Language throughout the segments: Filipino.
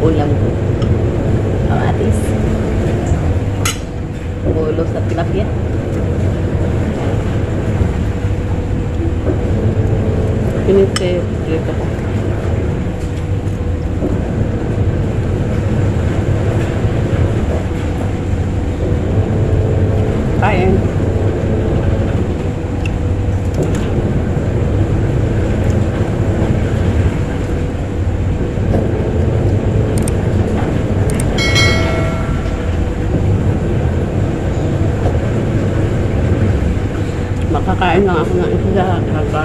langgo-langgo. Kamatis. Ulo sa tilapia. Pinite, dito ko. Kain. Lang ako ng isda kaka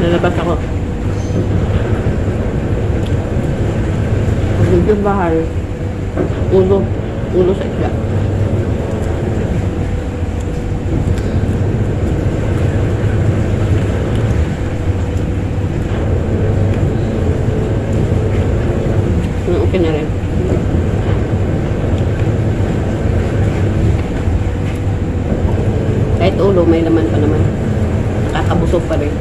lalabas ako. Medyo bahal, ulo, ulo sa isda. Mm, Okay na rin. Kahit ulo, may laman pa naman. Nakakabusog pa rin.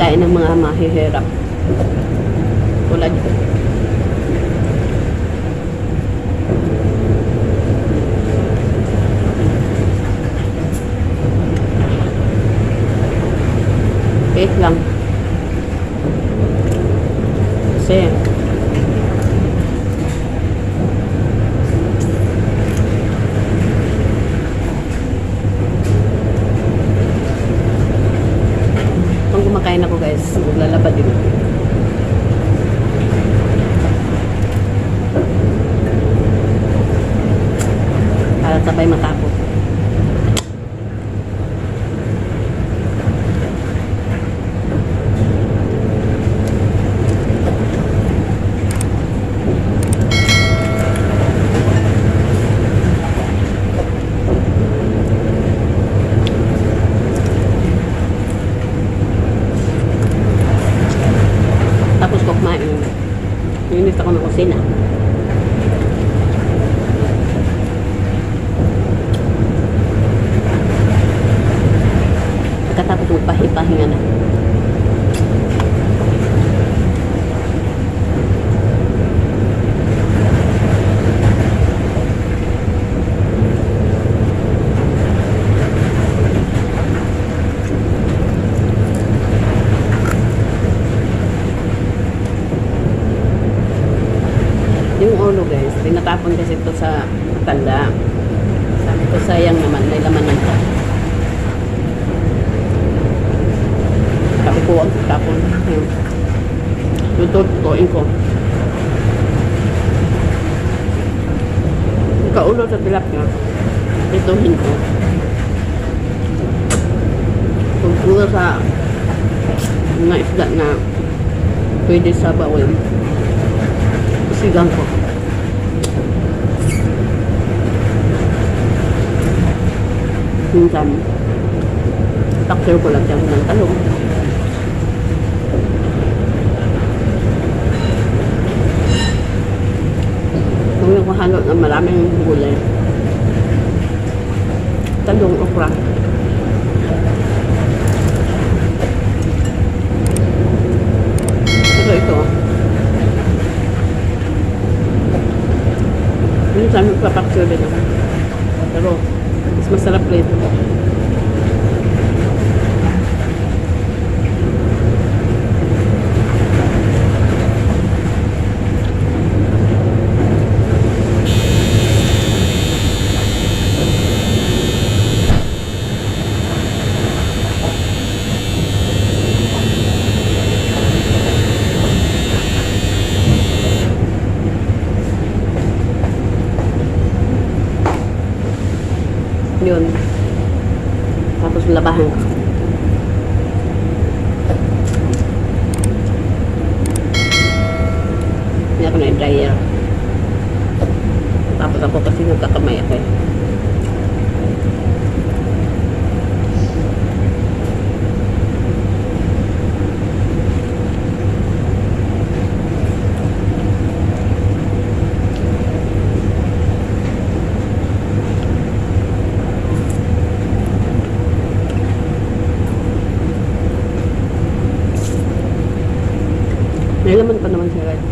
Kain mahihirap. Tulad ko. Wait lang. Kasi Kung kumakain ako guys, maglalaba din. Para sabay matapos. Tapos ko kumain. Linis ako ng kusina. Pagkatapos magpahipahinga na. Yung ulo guys, tinatapon kasi ito sa tanda. Sabi ko sayang naman, may laman ng pa. Sabi ko huwag tapon. Yung Tututuin ko. Yung kaulo sa tilapia, ituhin ko. Puro sa mga isda na pwede sa bawin, sigang ko. Minsan, takter ko lang siyang ng talong. Kung yung halo ng maraming gulay. Talong, okra. Pero ito, Minsan magpapakture din ako. Pero, mas masarap rin. Yun. Tapos labahan ko. Hindi ako na-dryer. Tapos ako kasi nagkakamay ako eh. May laman pa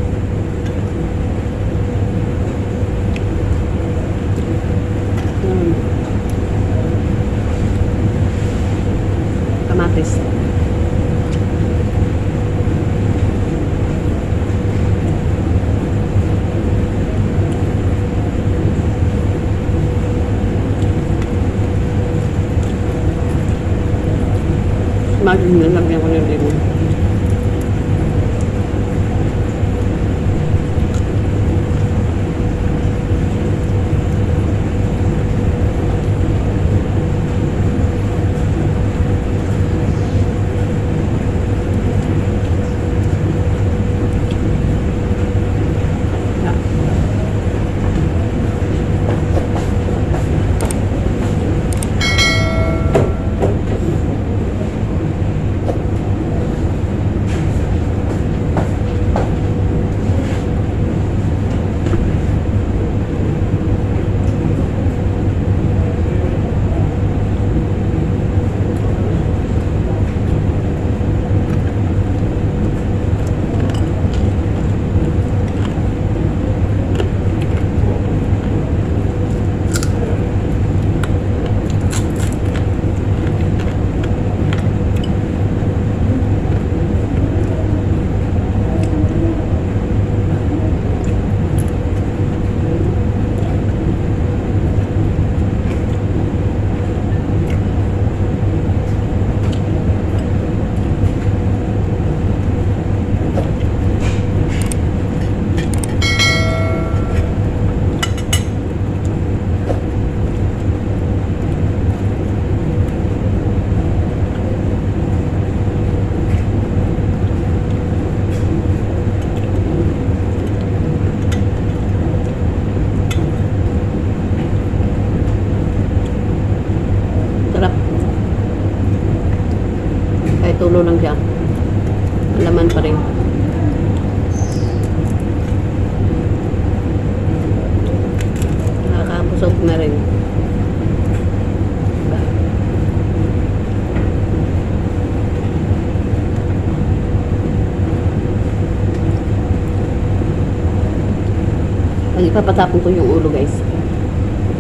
Pag ipapatapon ko yung ulo guys.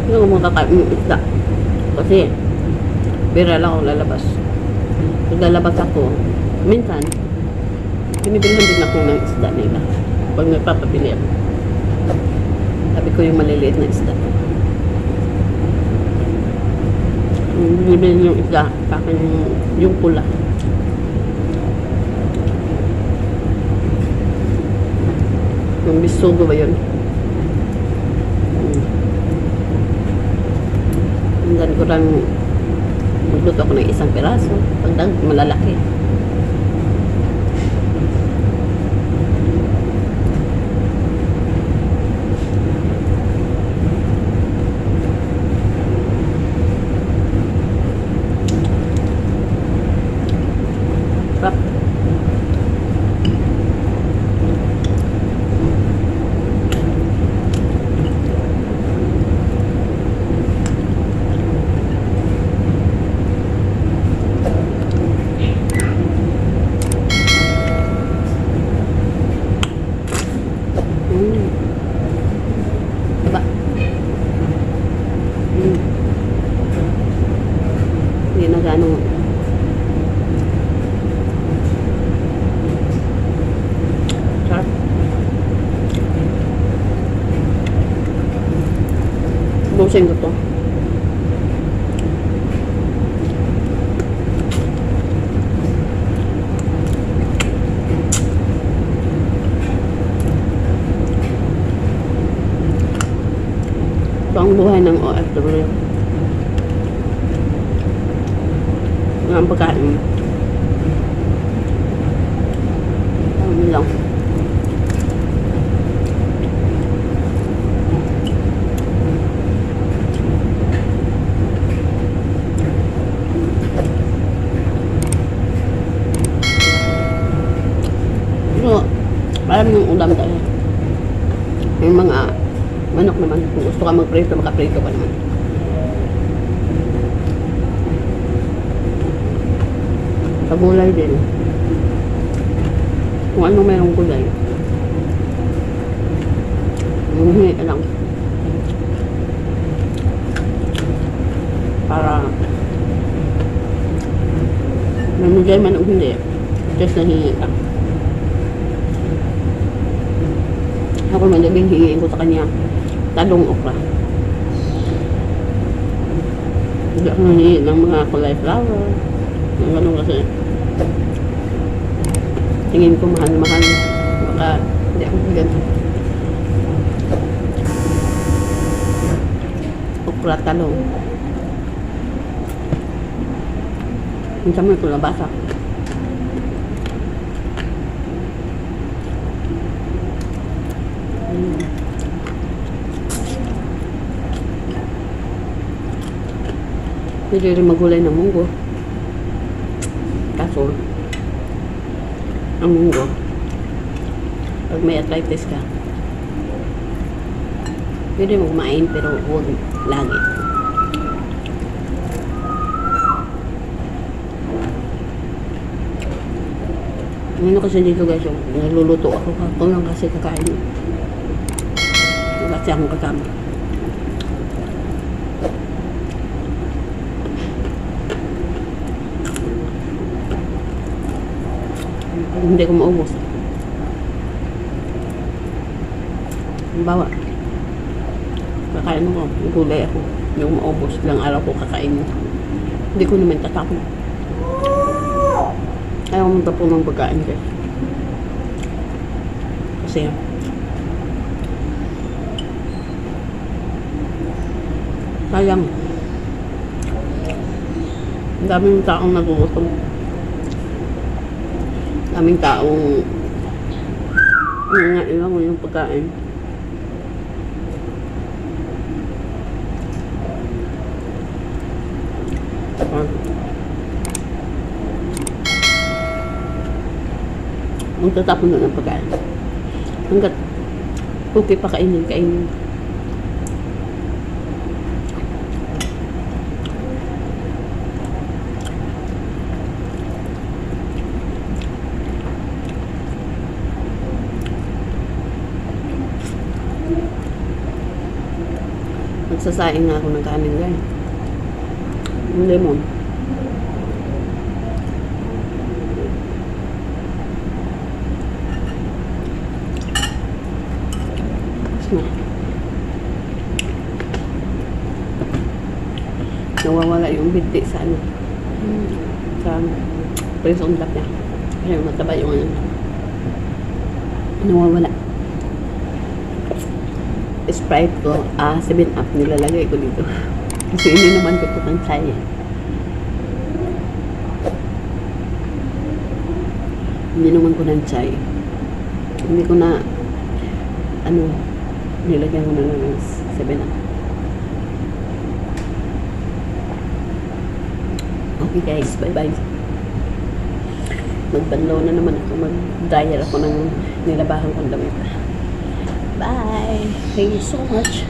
Hindi ko makakain yung isda. Kasi, bira lang ako lalabas. Pag lalabas ako, minsan, binibilhan din ako ng isda nila. Pag nagpapabili ako. Sabi ko yung maliliit na isda. Binibili yung isda, sa akin yung, yung pula. Yung bisugo ba yun? Lang magluto ako ng isang piraso. Pagdag, malalaki. Sarap. Mm. Diba? Mm. Ganong sarap. Busin ko to. Ito ang buhay ng OFW. Ang pagkain. Ano lang. Pero, parang yung ulam tayo. Yung mga manok naman. Kung gusto ka magprito, makaprito ka naman. Pagulay din. Kung anong mayroong gulay. Hindi lang. Para mamigay man o hindi. Just nahingi ka. Ako man nabing hingiin ko sa kanya talong okra. Hindi ako nangihingi ng mga kulay flower. Ang ganun kasi. Tingin ko mahal-mahal. Baka hindi ako bigyan. Okra talong. Ang sabi ko nabasa. Mm. Pwede rin magulay ng munggo. Kaso, ang munggo, pag may arthritis ka, pwede mo kumain pero huwag lagi. Ano kasi dito guys, yung naluluto ako kapag lang kasi kakain. Siya akong kasama. Hindi ko maubos. Halimbawa, kakain ako, gulay ako. Ko maubos. Ilang araw ko kakain. Hindi ko naman tatapon. Ayaw mo tapon ng pagkain guys. Kasi, sayang. Ang daming taong nagugutom. Daming taong nga ilang yung pagkain. Ah. Magtatapon na ng pagkain. Hanggat okay pa kainin, kainin. Nagsasaing nga ako ng kanin guys. Yung lemon. na. Nawawala yung binti sa ano. Sa presong lap niya. Kasi mataba yung ano. Nawawala. Sprite ko, ah, 7 up nilalagay ko dito. Kasi ininuman ko po ng chai. Ininuman ko ng chai. Hindi ko na, ano, nilagyan ko na ng 7 up. Okay guys, bye-bye. Magbanlaw na naman ako. Mag-dryer ako ng nilabahan kong damit. Bye! Thank you so much.